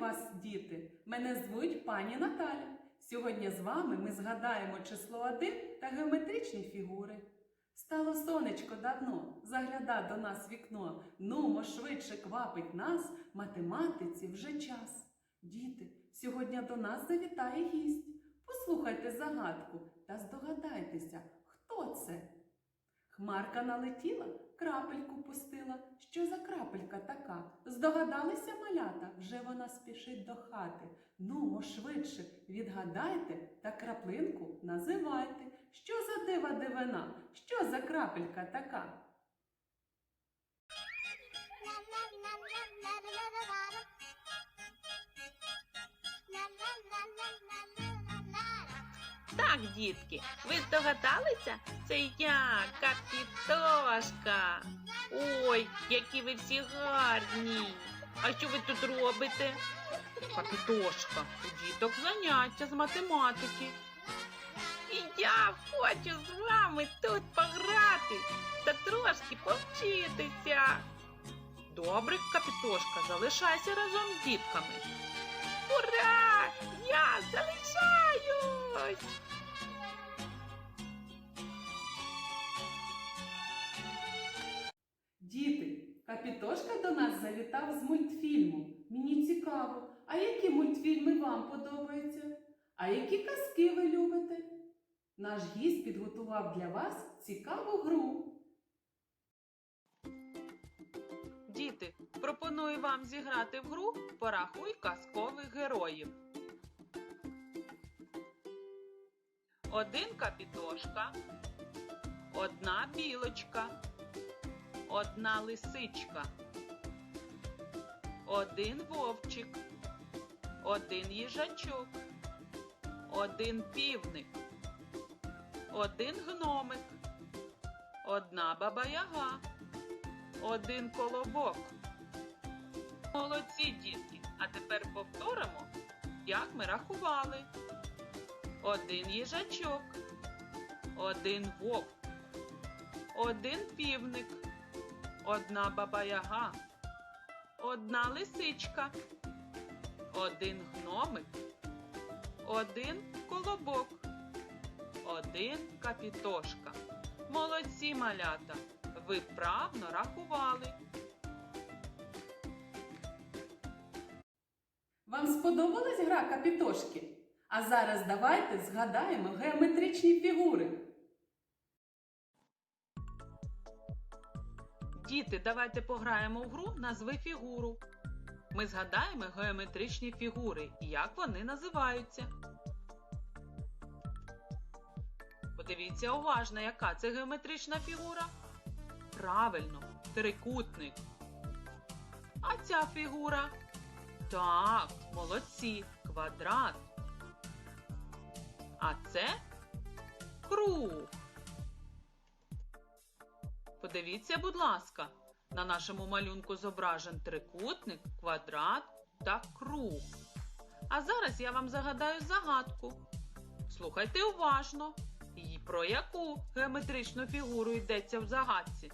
вас, діти! Мене звуть пані Наталя. Сьогодні з вами ми згадаємо число 1 та геометричні фігури. Стало сонечко давно, загляда до нас вікно. Нумо швидше квапить нас, математиці вже час. Діти, сьогодні до нас завітає гість. Послухайте загадку та здогадайтеся, хто це. Хмарка налетіла, крапельку пустила. Що за крапелька така? Здогадалися малята, вже вона спішить до хати. Нумо швидше відгадайте та краплинку називайте. Що за дива дивина? Що за крапелька така? Так, дітки, ви здогадалися? Це я, капітошка. Ой, які ви всі гарні. А що ви тут робите? Капітошка, у діток заняття з математики. І я хочу з вами тут пограти та трошки повчитися. Добре, капітошка, залишайся разом з дітками. Ура! Я залишаюсь! Діти, капітошка до нас завітав з мультфільму. Мені цікаво, а які мультфільми вам подобаються? А які казки ви любите? Наш гість підготував для вас цікаву гру. Діти, пропоную вам зіграти в гру Порахуй казкових героїв. Один капітошка, одна білочка, одна лисичка, один вовчик, один їжачок, один півник, один гномик, одна баба-яга один колобок. Молодці, дітки. А тепер повторимо, як ми рахували. Один їжачок, один вовк, один півник, одна баба-яга, одна лисичка, один гномик, один колобок, один капітошка. Молодці малята! Ви вправно рахували. Вам сподобалась гра капітошки? А зараз давайте згадаємо геометричні фігури. Діти, давайте пограємо в гру Назви фігуру. Ми згадаємо геометричні фігури і як вони називаються. Подивіться уважно, яка це геометрична фігура. Правильно, трикутник. А ця фігура? Так, молодці, квадрат. А це круг. Подивіться, будь ласка, на нашому малюнку зображен трикутник, квадрат та круг. А зараз я вам загадаю загадку. Слухайте уважно. І про яку геометричну фігуру йдеться в загадці?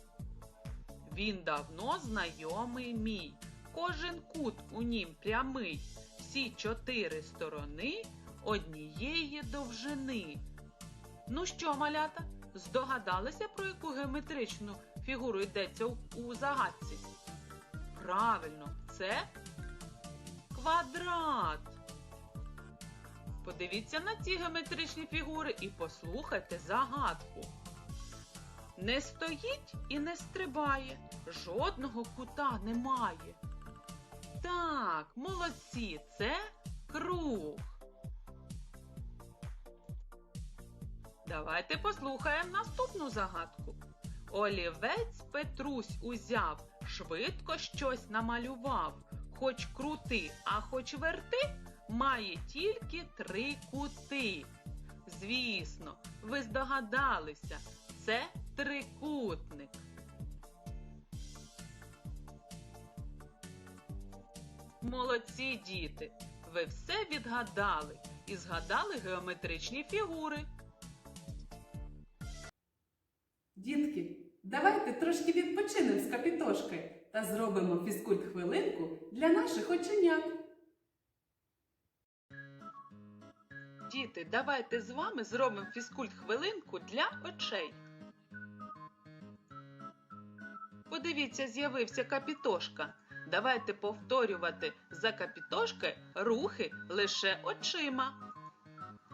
Він давно знайомий мій. Кожен кут у нім прямий. Всі чотири сторони однієї довжини. Ну що, малята, здогадалися, про яку геометричну фігуру йдеться у, загадці? Правильно, це квадрат. Подивіться на ці геометричні фігури і послухайте загадку. Не стоїть і не стрибає, жодного кута немає. Так, молодці, це круг. Давайте послухаємо наступну загадку. Олівець Петрусь узяв, швидко щось намалював. Хоч крути, а хоч верти, має тільки три кути. Звісно, ви здогадалися, це трикутник. Молодці діти! Ви все відгадали і згадали геометричні фігури. Дітки, давайте трошки відпочинемо з капітошкою та зробимо фізкульт хвилинку для наших оченят. Діти, давайте з вами зробимо фізкульт хвилинку для очей. Подивіться, з'явився капітошка. Давайте повторювати за капітошкою рухи лише очима.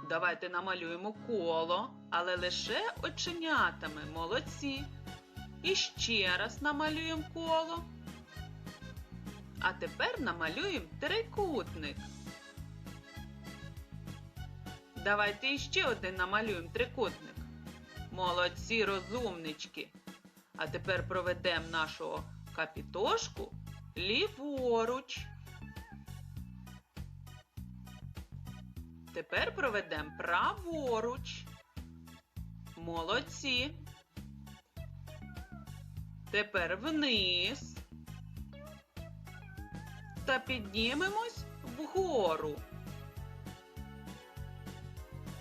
Давайте намалюємо коло, але лише оченятами. Молодці. І ще раз намалюємо коло. А тепер намалюємо трикутник. Давайте іще один намалюємо трикутник. Молодці розумнички. А тепер проведемо нашого капітошку ліворуч. Тепер проведемо праворуч. Молодці. Тепер вниз. Та піднімемось вгору.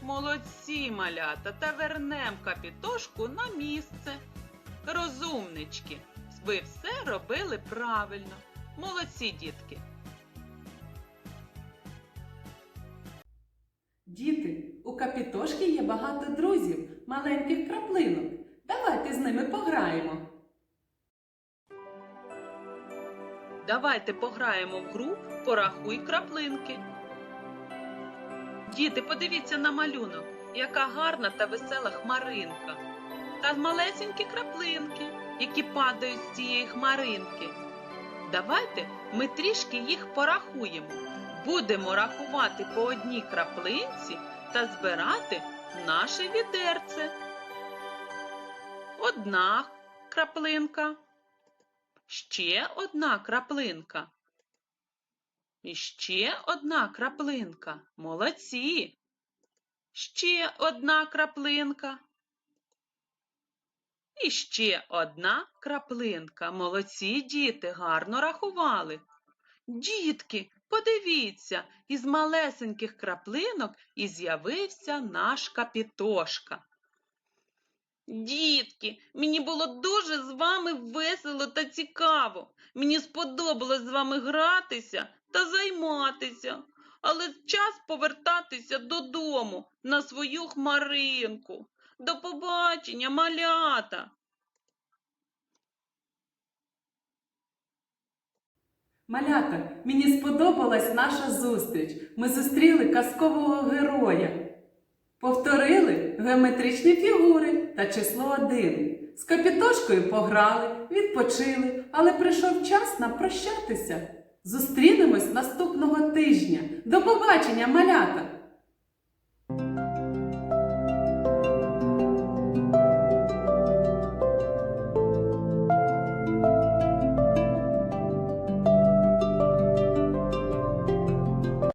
Молодці, малята, та вернем капітошку на місце. Розумнички, ви все робили правильно. Молодці, дітки. Діти, у капітошки є багато друзів, маленьких краплинок. Давайте з ними пограємо. Давайте пограємо в гру Порахуй краплинки. Діти, подивіться на малюнок, яка гарна та весела хмаринка. Та малесенькі краплинки, які падають з цієї хмаринки. Давайте ми трішки їх порахуємо. Будемо рахувати по одній краплинці та збирати наше відерце. Одна краплинка. Ще одна краплинка. І ще одна краплинка. Молодці. Ще одна краплинка. І ще одна краплинка. Молодці діти, гарно рахували. Дітки, подивіться, із малесеньких краплинок і з'явився наш капітошка. Дітки, мені було дуже з вами весело та цікаво. Мені сподобалось з вами гратися та займатися. Але час повертатися додому на свою хмаринку. До побачення, малята! Малята, мені сподобалась наша зустріч. Ми зустріли казкового героя. Повторили геометричні фігури та число один. З капітошкою пограли, відпочили, але прийшов час нам прощатися. Зустрінемось наступного тижня. До побачення, малята!